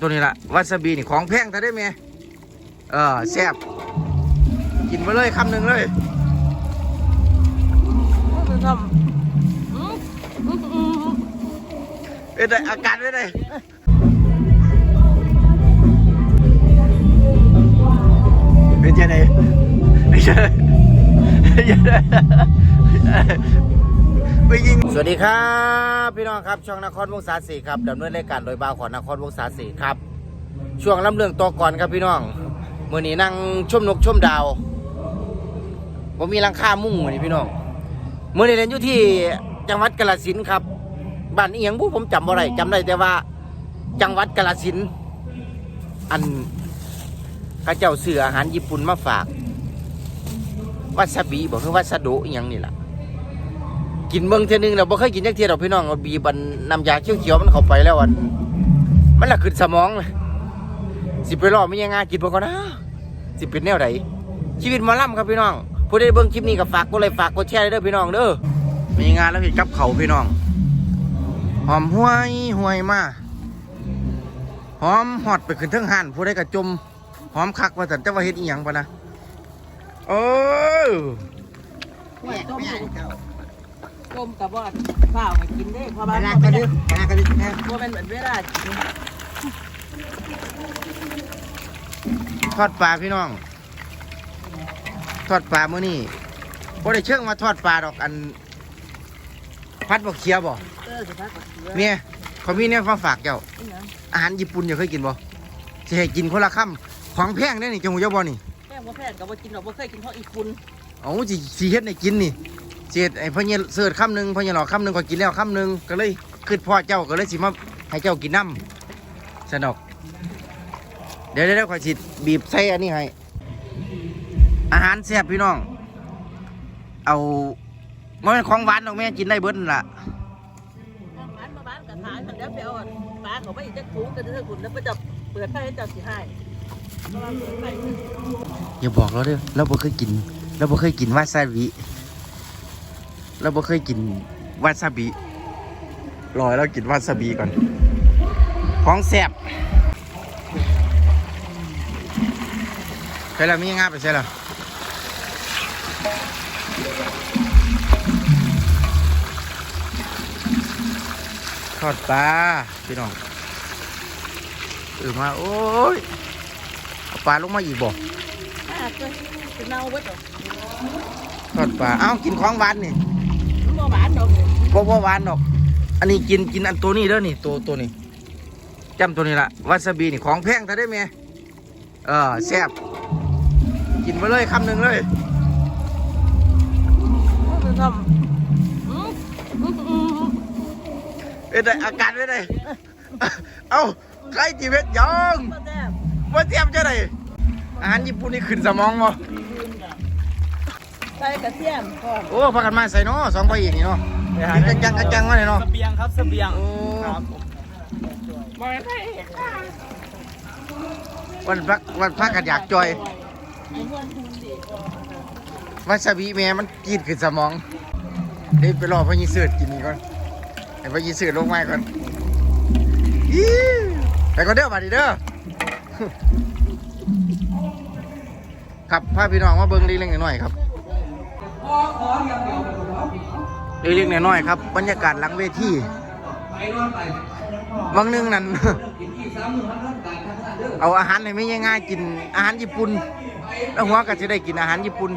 ตัวนี้ละวาซาบินี่ของแพงถ้าได้ไหมเออแซ่บกินไปเลยคำหนึ่งเลยเอ้ยได้อาการไม่ได้เป็นยังไงไม่ใช่ไม่ใช่ ไปยิง สวัสดีครับ พี่น้องครับช่องนครวงศาสีครับดำเนินรายการโดยบ่าวของนครวงศาสีครับ ช่วงลำเรื่องตัวก่อนครับพี่น้องเมื่อนี้นั่งชมนกชมดาวผมมีหลังคามุ้งมื่อนี้พี่น้องเมื่อนี้เรียนอยู่ที่จังหวัดกาฬสินธุ์ครับบ้านเอียังบุผมจำบ่ได้จำได้แต่ว่า จังหวัดกาฬสินธุ์อันข้าเจ้าซื้ออาหารญี่ปุ่นมาฝากวาซาบิบอกคือวาซาโดอีหยังนี่แหละ กินเมืองเทียนึงเราบ่เคยกินจักเทียดอกพี่น้องเอาบีบันน้ำยาเขียวๆมันเข้าไปแล้วอันมันละขึ้นสมองเลยสิไปรอไม่ยังไงกินบ่ก่อนนะสิเป็นแนวไหนชีวิตหมาล่ำครับพี่น้องผู้ใดเบิ่งคลิปนี้ก็ฝากกดไลค์ฝากกดแชร์เด้อพี่น้องเด้อมีงานแล้วพี่กับเขาพี่น้อง หอมห้วยห้วยมาหอมหอดไปขึ้นเทั้งหันผู้ใดกระจมหอมคักว่าแต่จะว่าเฮ็ดอีหยังปะนะโอ้ยต้มต้มกั บว่าข้าวให้กินได้เพราะว่าลาเขากระไม่ดึได้กลากระดึกนะเพราะเป็นเหมือนเวลากินทอดปลาพี่น้อง ทอดปลามื้อนี้บ่ได้เชิงมาทอดปลาดอกอัน พัดบ่เคียบ่เออสุดท้ายก็เกลือเมียเขามีเนี่ยมาฝากเจ้า นี่นะอาหารญี่ปุ่นอย่าเคยกินบ่สิให้กินคนละคำของแพงได้อนี่จังหูเจ้าบ่นี่แม่บ่แพทย์กับว่ากินหรอกบ่เคยกินเพราะอีคุณเอาสิสิเฮ็ดให้กินนี่ สิเฮ็ดไอ้พ่อเนี่ยเสิร์ชคำหนึงพ่อเนี่ยหลอกคำหนึงก็กินแล้วคำหนึงก็เลยคิดพ่อเจ้าก็เลยสิมาให้เจ้ากินน้ำสนอก เดี๋ยวเดี๋ยวเดี๋ยวขอยสิบีบใส่อันนี้ให้อาหารแซ่บพี่น้อง เอามันเป็นของหวานดอกแม่กินได้เบิดนั่นล่ะบ้านมาบ้านกับทานมันแล้วไปเอาปลาเขาไม่อีกจะถุงกันเถอะคุณแล้วก็จะเปิดไฟให้เจ้าสิให้เพราะว่าเปิดไฟอย่าบอกเราเด้อเราบ่เคยกินเราบ่เคยกินวาซาบิ เราบ่เคยกินวาซาบิรอให้เรากินวาซาบิก่อนของแซ่บใช่แล้วมีงาไปใช่แล้วทอดปลาพี่น้องเออมาโอ้ยปลาลงมาอีกบ่อะเกินเป็นเน่าเบิดหรอทอดปลาเอ้ากินของหวานนี่ หวานดอกบ่บ่หวานดอก อันนี้กินกินอันตัวนี้เด้อนี่ตัวตัวนี้จำตัวนี้ละวาซาบินี่ของแพงถ้าได้ไหมเออแซ่บกินไปเลยคำหนึ่งเลยทำอืมอืมอืมเอ้ยได้อาการไม่ได้เอ้าใครจีเวทยองบ่แซ่บว่าเทียมจะได้อาหารญี่ปุ่นนี่ขึ้นสมองบ่ ใส่กระเทียมก่อนโอ้พักกันมาใส่เนาะสองไปอีกนี่เนาะกินกระจังกระจังมาเลยเนาะเสบียงครับเสบียงโอ้ครับวันพักวันพักกันอยากจอยไอ้เพื่อนคุณดิวาซาบิแม่มันกรีดขึ้นสมองเดี๋ยวไปรอพอยีเสือดกินนี่ก่อนไอ้พอยีเสือดลงมาก่อนอี๋ไปก่อนเด้อมาดิเด้อครับพาพี่น้องมาเบิ้งเล็กๆน้อยๆครับ เล็กๆน้อยๆครับ บรรยากาศหลังเวทีวังนึงนั่นเอาอาหารให้ไม่ง่ายๆกินอาหารญี่ปุ่นแล้วหัวก็จะได้กินอาหารญี่ปุ่น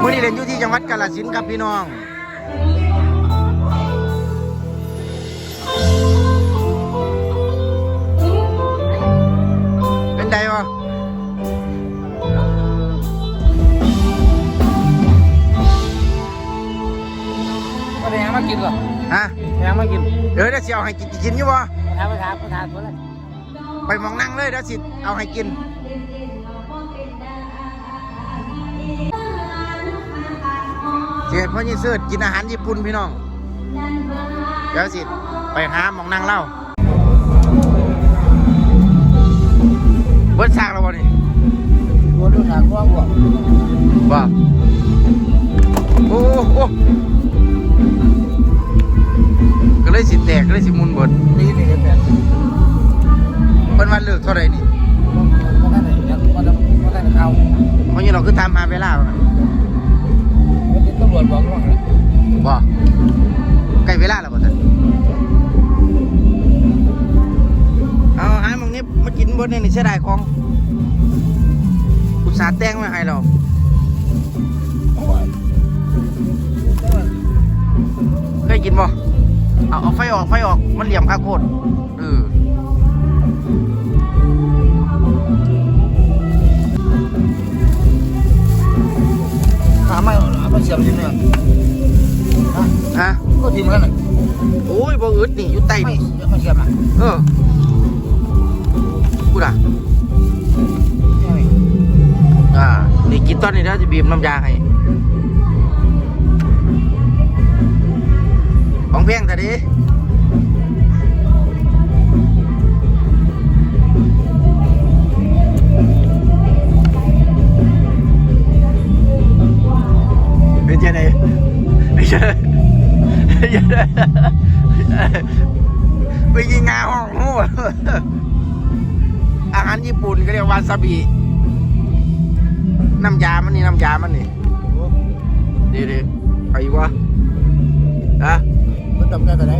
เมื่อนี้เรียนอยู่ที่จังหวัดกาฬสินธุ์ครับพี่น้อง ก็ไปยังมากินเหรอฮะไปยังมากินเดี๋ยวเดี๋ยวสิเอาให้กินกินอยู่บ่ทานไปทานไปทานไปเลยไปมองนั่งเลยเดี๋ยวสิเอาให้กินเสียพ่อยี่เสิร์ชกินอาหารญี่ปุ่นพี่น้องเดี๋ยวสิไปหาหมองนั่งเล่าเบิดซากแล้วบ่นี่ตัวดูทางกว้างกว่าว่าโอ้โอ้ ก็เลยสิแตกก็เลยสิมุนเบิดนี่นี่แบบเพิ่นวันเลิกเท่าไหร่นี่ก็ได้ยังก็ได้ก็ได้เขาเพราะงี้เราคือตามหาเวลาแล้วนะตำรวจบอกว่าบ่ใกล้เวลาแล้วบ่ท่านเอาหามึงนี้มากินบนนี่นี่เสียดายของอุตส่าห์แต่งมาให้เราเคยกินบ่ เอาเอาไฟออกไฟออกมันเหลี่ยมข้าวโพดเออหาไม่ไม่เสียบจริงเนี่ยฮะก็ทีมกันน่ะโอ้ยบ่อึดนี่อยู่ใต้นี่ไม่เสียบอะเออกูด่ะอ่านี่กินตอนนี้แล้วจะบีบน้ำยาให้ ของเพียงแต่ดิเป็นยังไงเป็นยังไงเป็นยังไงไปกินงาห้องหูอาหารญี่ปุ่นก็เรียกวาซาบิ น้ำยามันนี่ น้ำยามันนี่ดีดีไปวะ มันทำได้แต่ไหน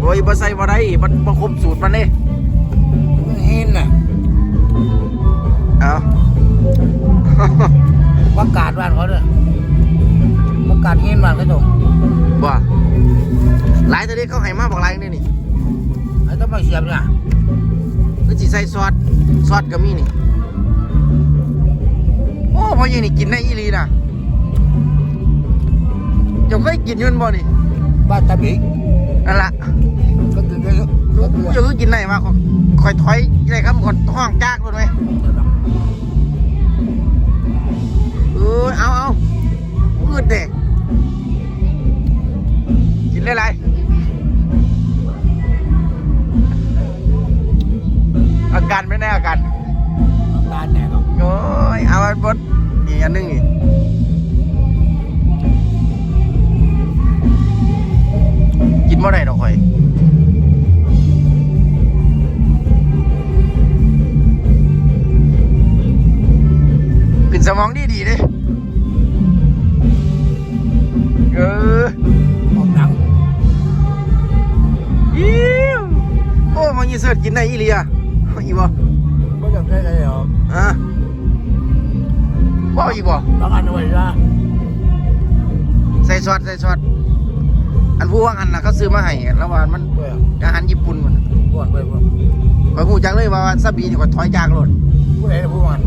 โอ้ยบ่ใส่บ่ได้มันบ่ครบสูตรมันนี่เห็นน่ะเอาประกาศบ้านเขาเนี่ยประกาศเห็นบ้านเขาตรงบ่หลายตัวนี้เขาให้มาบอกหลายนี่นี่ไอ้ต้องไม่เสียบเนี่ยคือสิใส่ซอสซอสก็มีนี่โอ้พอยังนี่กินได้อีหลีนะเจ้าเคยกินอยืนบ่นี่บ้านตะบิก นั่นล่ะก็คือก็คือก็คือเจ้าคือกินได้มาคอยถอยได้ครับคอยห้องจากเลยไหมเออเอาเอาอืดเด็กกินได้ไรอาการไม่แน่อาการการแน่เนาะโอ้ยเอาอันบดนี่อันหนึงนี่กิ นเมื่อไรดอกข่อยขึ้นสมองดีดีๆเด้เออออกหนังอิ้วโอ้มันยีเสิร์ตกินได้อีเลียอีบ่ไม่อยากได้อะไรหรออะบ่อีบ่บางอันเอาไว้ละใส่ซอสใส่ซอส อันผู้ว่างอันน่ะเขาซื้อมาให้แล้วว่ามันเพื่ออาหารญี่ปุ่นมันก่อนเพื่อข่อยฮู้จักเลยว่าซาบีนี่ข่อยถอยจากรถผู้ใดผู้มัน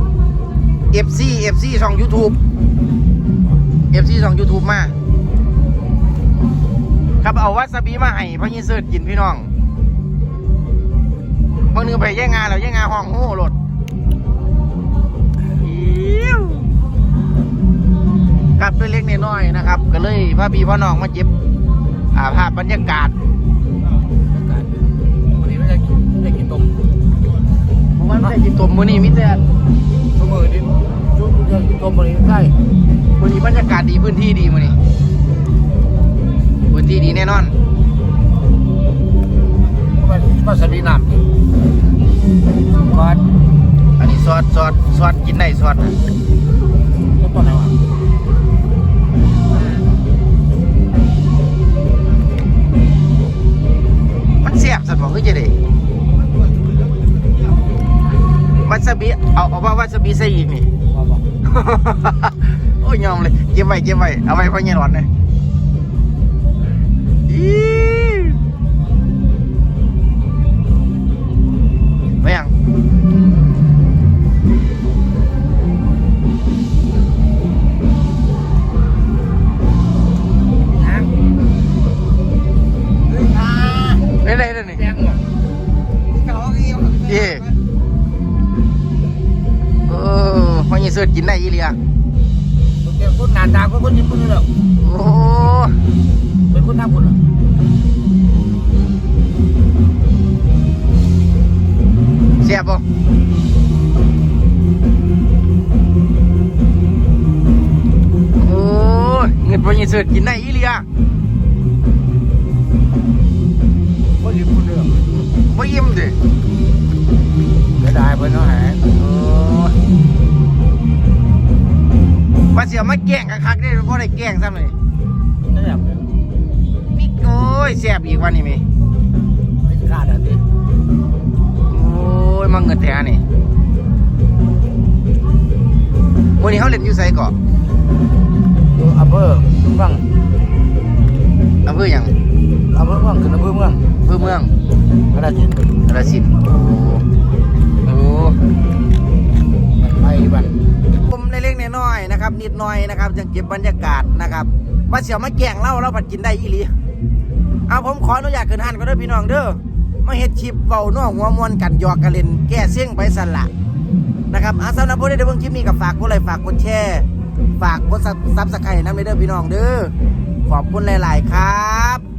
FC FC ช่อง YouTube FC ช่อง YouTube มาครับเอาวาซาบิมาให้พ่อยี่เสิร์ตกินพี่น้องบางนึงไปแย่งงานแล้วแย่งงานห้องโห่รถอิ๊วครับด้วยเล็กน้อยๆนะครับ ก็เลยพาพี่พ่อน้องมาเจ็บ อ่าภาพบรรยากาศวันนี้ไม่ได้กินได้กินต้มมันได้กินต้มมื้อนี้มิแต่ชั่วโมงนี้ชุดจะกินต้มวันนี้ได้มื้อนี้บรรยากาศดีพื้นที่ดีมื้อนี้พื้นที่ดีแน่นอนมันมันสบีน้ำก่อนอันนี้ซอสซอสซอสกินได้ซอสน่ะ เอาว่าวาซาบิใส่อีกนี่บอกบอกโอ้ยยอมเลย เก็บไว้เก็บไว้ เอาไว้เพราะเงี้ยร้อนเลยอี ยีเสิร์ตกินได้อีเลียเดี๋ยคนานตาคนคนญี่ปุ่นนี่แหละโอ้เป็นคนทางคนเหรอเสียบบ่โอ้เงินปอยีเสิร์กินได้อีเลียคนญี่ปุ่นนี่ไม่ยิ้มดิก็ได้เพื่อนเขาหา ว่าเสียมาแกล้งคักๆได้บ่ได้แกล้งซ้ำเลยได้แบบมีโอ้ยแซ่บอีกวันนี้มีไม่กล้าดันดิโอ้ยมาเงินแท้นี่มื้อนี้เฮาเล่นอยู่ไสเกาะอยู่อำเภอเมืองอำเภอหยังอำเภอเมืองคืออำเภอเมืองอำเภอเมืองพระราชินกระสินธุ์โอ้ไปบ้านผมใน เล็กๆน้อยๆนะครับ นิดหน่อยนะครับยังเก็บบรรยากาศนะครับว่าเสียวมาแกงเล่าเราผัดกินได้อีหลีเอาผมขออนุญาตขึ้นหันก็เด้พี่น้องเด้อมาเฮ็ดชิปเบาน่วหัวมวนกันหยอกกันเล่นแก้เสี่ยงไปสันละนะครับอาสำหรับผู้ใดได้เบิ่งคลิปนี้ก็ฝากกดไลค์ฝากกดแชร์ฝากกดซับสไครต์นำเด้อพี่น้องเด้อขอบคุณหลาย ๆ ครับ